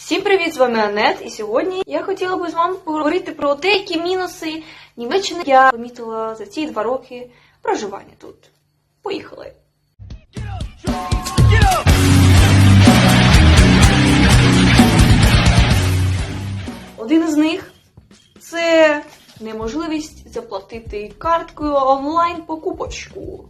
Всім привіт, з вами Анет, і сьогодні я хотіла би з вами поговорити про деякі мінуси Німеччини. Я помітила за ці два роки проживання тут. Поїхали. Один із них це неможливість заплатити карткою онлайн покупочку.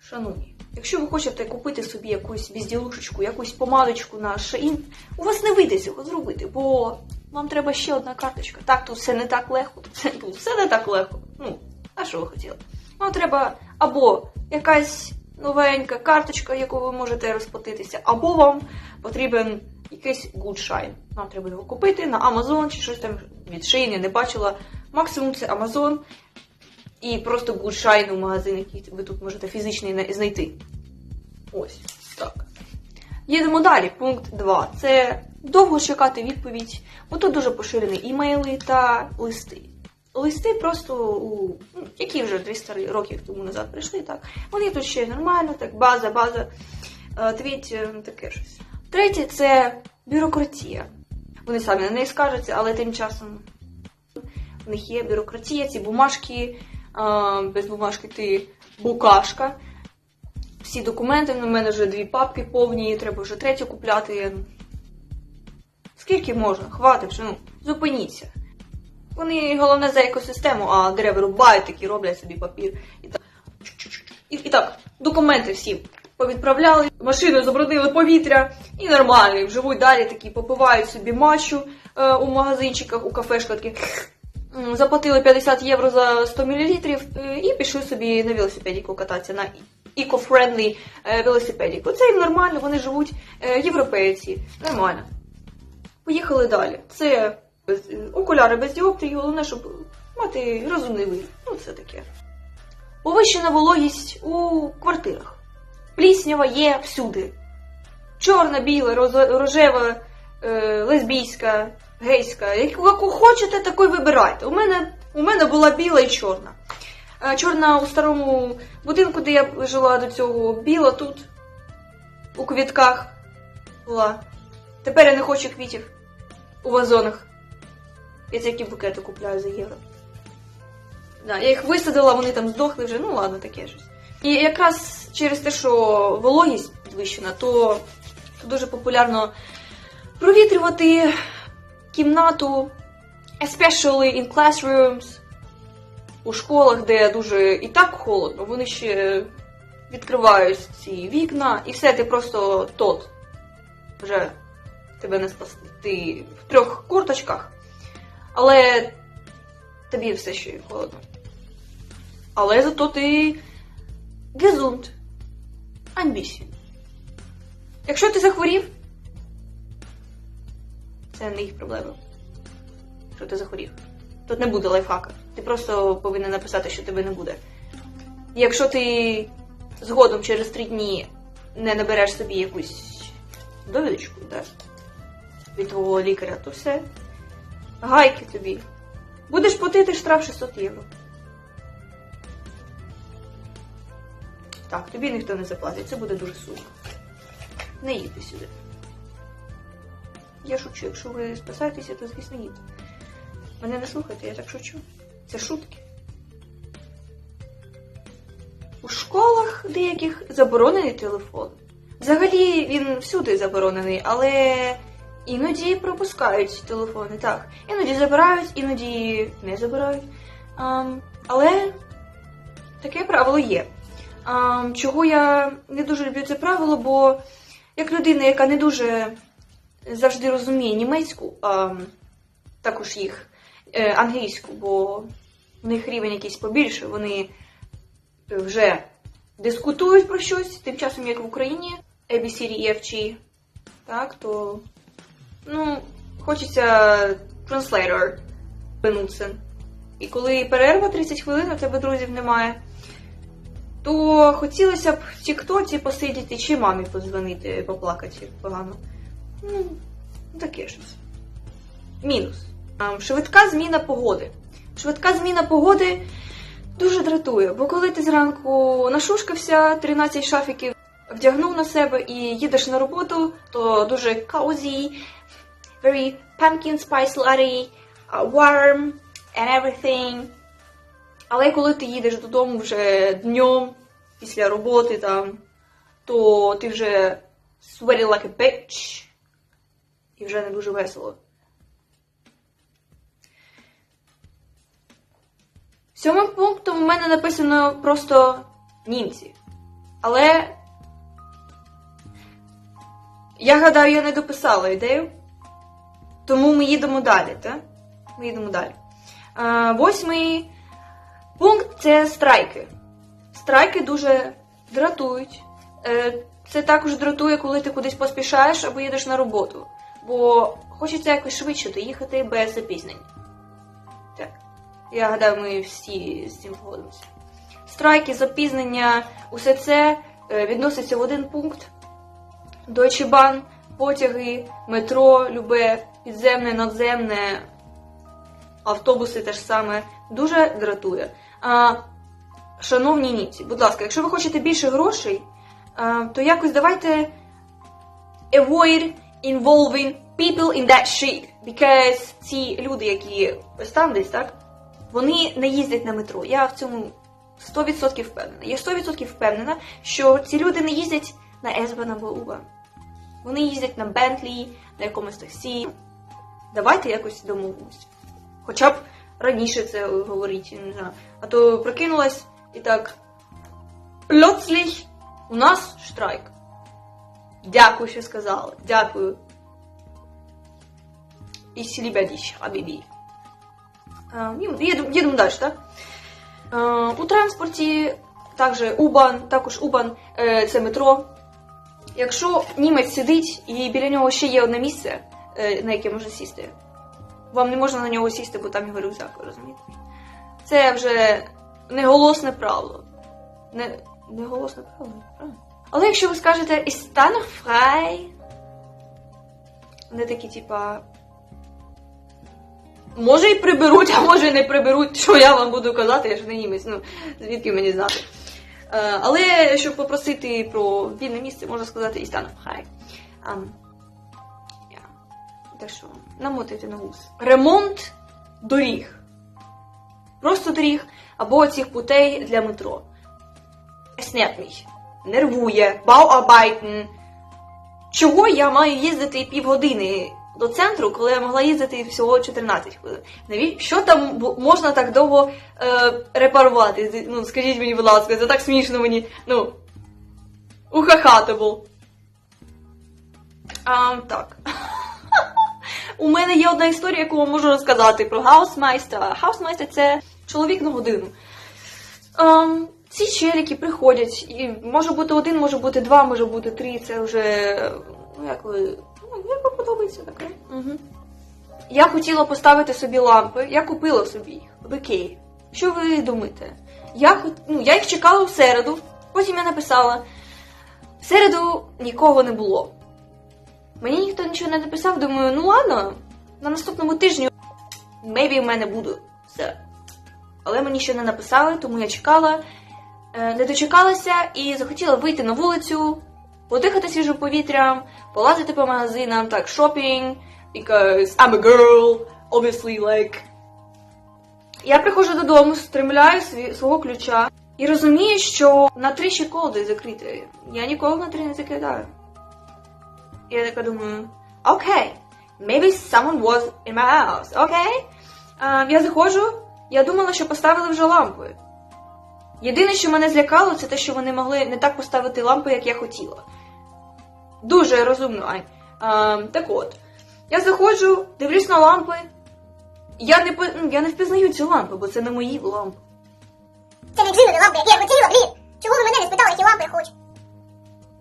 Шановні, якщо ви хочете купити собі якусь безділушечку, якусь помадочку на Shein, у вас не вийде цього зробити, бо вам треба ще одна карточка. Так, тут все не так легко, тут все, не так легко. Ну, а що ви хотіли? Вам треба або якась новенька карточка, яку ви можете розплатитися, або вам потрібен якийсь гудшайн. Вам треба його купити на Amazon чи щось там від я не бачила. Максимум це Amazon і просто гудшайн у магазин, який ви тут можете фізичний знайти. Ось так. Їдемо далі. Пункт 2. Це довго чекати відповідь, бо тут дуже поширені імейли та листи. Листи просто у ну, які вже 300 років тому назад прийшли, так. Вони тут ще нормально, так, база, база, е, твіт, е, таке щось. Третє це бюрократія. Вони самі на неї скаржаться, але тим часом в них є бюрократія, ці бумажки, без бумажки ти букашка. Всі документи, на мене вже дві папки повні, треба вже третю купляти. Скільки можна? Хватить вже, ну, зупиніться. Вони головне за екосистему, а дерева рубають такі, роблять собі папір. І так, і, і так документи всі повідправляли, машиною забруднили повітря і нормально, живуть далі такі, попивають собі матчу е, у магазинчиках, у кафешках такі. Заплатили 50 євро за 100 мл і пішли собі на велосипедіку кататися на eco-friendly е, велосипедіку. Це їм нормально, вони живуть е, європейці. Нормально. Поїхали далі. Це е, окуляри без діоптрії, головне, щоб мати розумний вид. Ну, це таке. Повищена вологість у квартирах. Пліснява є всюди. Чорна, біла, рожева, е, лесбійська, гейська. Яку, хочете, таку вибирайте. У мене, у мене була біла і чорна. Е, Чорна у старому будинку, де я жила до цього, біла тут, у квітках була. Тепер я не хочу квітів у вазонах. Я ці букети купляю за євро. Да, я їх висадила, вони там здохли вже, ну ладно, таке щось. І якраз через те, що вологість підвищена, то, то дуже популярно провітрювати кімнату, especially in classrooms, у школах, де дуже і так холодно, вони ще відкривають ці вікна, і все, ти просто тот. Вже тебе не спасти. Ти в трьох курточках, але тобі все ще холодно. Але зато ти gesund. Bisschen. Якщо ти захворів, це не їх проблема. Що ти захворів. Тут не буде лайфхака. Ти просто повинен написати, що тебе не буде. Якщо ти згодом через три дні не набереш собі якусь довідочку, да, від твого лікаря, то все. Гайки тобі. Будеш платити штраф 600 євро. Так, тобі ніхто не заплатить, це буде дуже сумно. Не їдьте сюди. Я шучу, якщо ви спасаєтеся, то звісно їдьте. Мене не слухайте, я так шучу. Це шутки. У школах деяких заборонений телефон. Взагалі він всюди заборонений, але іноді пропускають телефони. Так, іноді забирають, іноді не забирають. Ам, але таке правило є. Ам, чого я не дуже люблю це правило, бо як людина, яка не дуже завжди розуміє німецьку, а також їх е, англійську, бо в них рівень якийсь побільше, вони вже дискутують про щось, тим часом, як в Україні, ABCD, EFG, так, то ну, хочеться translator benutzen. І коли перерва 30 хвилин, у тебе друзів немає, то хотілося б в тіктоці посидіти чи мамі подзвонити, поплакати погано. Ну, таке щось. Мінус. Швидка зміна погоди. Швидка зміна погоди дуже дратує, бо коли ти зранку нашушкався, 13 шафіків вдягнув на себе і їдеш на роботу, то дуже каузі, very pumpkin spice latte, warm and everything. Але коли ти їдеш додому вже днем, після роботи там, то ти вже sweaty like a bitch. І вже не дуже весело. Сьомим пунктом у мене написано просто німці. Але я гадаю, я не дописала ідею. Тому ми їдемо далі, так? Ми їдемо далі. Восьмий пункт це страйки. Страйки дуже дратують. Е, Це також дратує, коли ти кудись поспішаєш або їдеш на роботу. Бо хочеться якось швидше доїхати без запізнень. Так. Я гадаю, ми всі з цим погодимося. Страйки, запізнення, усе це е, відноситься в один пункт. Bahn, потяги, метро, любе, підземне, надземне, автобуси теж саме. Дуже дратує. А, шановні німці, будь ласка, якщо ви хочете більше грошей, а, то якось давайте avoid involving people in that shit. Because ці люди, які там десь, так, вони не їздять на метро. Я в цьому 100% впевнена. Я 100% впевнена, що ці люди не їздять на S-Bahn або Вони їздять на Бентлі, на якомусь таксі. Давайте якось домовимося. Хоча б раніше це говоріть, не знаю. А то прокинулась і так. Plötzlich у нас штрайк. Дякую, що сказали. Дякую. І сілібядіч, хабібі. Е, Їдемо, далі, так? Е, У транспорті також Убан, також Убан е, це метро. Якщо німець сидить і біля нього ще є одне місце, на яке можна сісти, вам не можна на нього сісти, бо там його рюкзак, розумієте? Це вже неголосне правило. Не, неголосне правило, правильно. Але якщо ви скажете «Ist da noch frei?» Вони такі, типа. Може і приберуть, а може і не приберуть, що я вам буду казати, я ж не німець, ну звідки мені знати. Е, але щоб попросити про вільне місце, можна сказати «Ist da noch frei?» Ам, я. Так що, намотайте на вуз. Ремонт доріг. Просто доріг або цих путей для метро. Mich. Нервує, Bauarbeiten. Чого я маю їздити півгодини до центру, коли я могла їздити всього 14 хвилин? Що там можна так довго е, репарувати? Ну, скажіть мені, будь ласка, це так смішно мені. Ну, ухахатable. А, так. У мене є одна історія, яку можу розказати про хаусмайстера. Хаусмайстер це чоловік на годину. Ем, ці челіки приходять, і може бути один, може бути два, може бути три. Це вже ну як ви. Ну, як вам подобається таке. Угу. Я хотіла поставити собі лампи, я купила собі їх в Ікеї. Що ви думаєте? Я, ну, я їх чекала в середу, потім я написала. В середу нікого не було. Мені ніхто нічого не написав, думаю, ну ладно, на наступному тижні maybe в мене буде все. Але мені ще не написали, тому я чекала, не дочекалася і захотіла вийти на вулицю, подихати свіжим повітрям, полазити по магазинам, так, шопінг, because I'm a girl, obviously, like. Я приходжу додому, стремляю свого ключа і розумію, що на три ще колди закриті. Я ніколи на три не закидаю. Я така думаю, окей, maybe someone was in my house, окей? А, я заходжу, я думала, що поставили вже лампи. Єдине, що мене злякало, це те, що вони могли не так поставити лампи, як я хотіла. Дуже розумно, Ань. А, так от, я заходжу, дивлюсь на лампи. Я не, ну, я не впізнаю ці лампи, бо це не мої лампи. Це не джинові лампи, які я хотіла, блін! Чого ви мене не спитали, які лампи я хочу?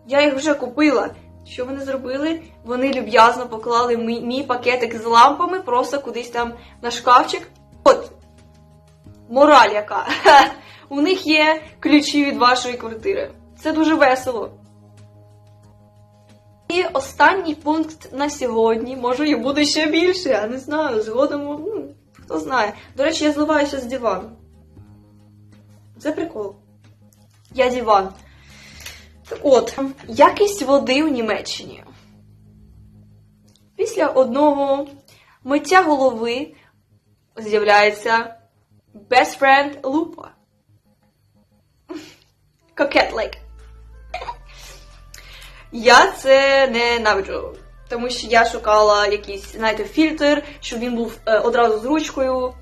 Я їх вже купила. Що вони зробили? Вони люб'язно поклали мій, мій пакетик з лампами просто кудись там на шкафчик. От мораль яка. У них є ключі від вашої квартири. Це дуже весело. І останній пункт на сьогодні, може і буде ще більше, я не знаю. Згодом, ну, хто знає. До речі, я зливаюся з дивану. Це прикол. Я диван. От, якість води у Німеччині. Після одного миття голови з'являється best friend Лупа. Кокет лайк. Я це ненавиджу. Тому що я шукала якийсь, знаєте, фільтр, щоб він був е, одразу з ручкою.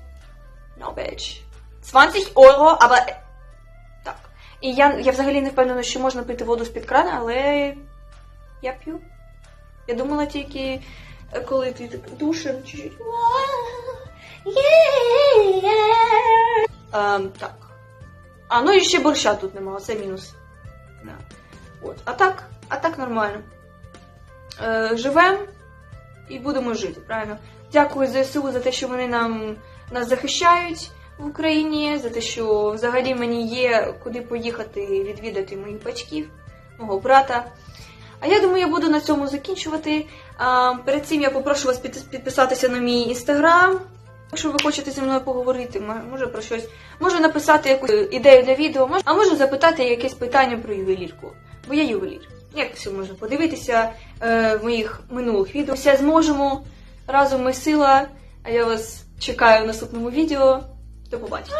No, bitch. 20 євро, але. Так. І я, я взагалі не впевнена, що можна пити воду з-під крана, але я п'ю. Я думала тільки, е, коли ти так душем чуть-чуть. Ем, так. А, ну і ще борща тут нема, це мінус. Да. От. А так, а так нормально. Е, живем і будемо жити, правильно? Дякую ЗСУ за те, що вони нам нас захищають в Україні, за те, що взагалі мені є куди поїхати відвідати моїх батьків, мого брата. А я думаю, я буду на цьому закінчувати. Перед цим я попрошу вас підписатися на мій інстаграм. Якщо ви хочете зі мною поговорити, може про щось, може написати якусь ідею для відео, а може запитати якесь питання про ювелірку. Бо я ювелір. Як все можна подивитися е, в моїх минулих відео. Все зможемо. Разом ми сила. А я вас чекаю в наступному відео. До побачення.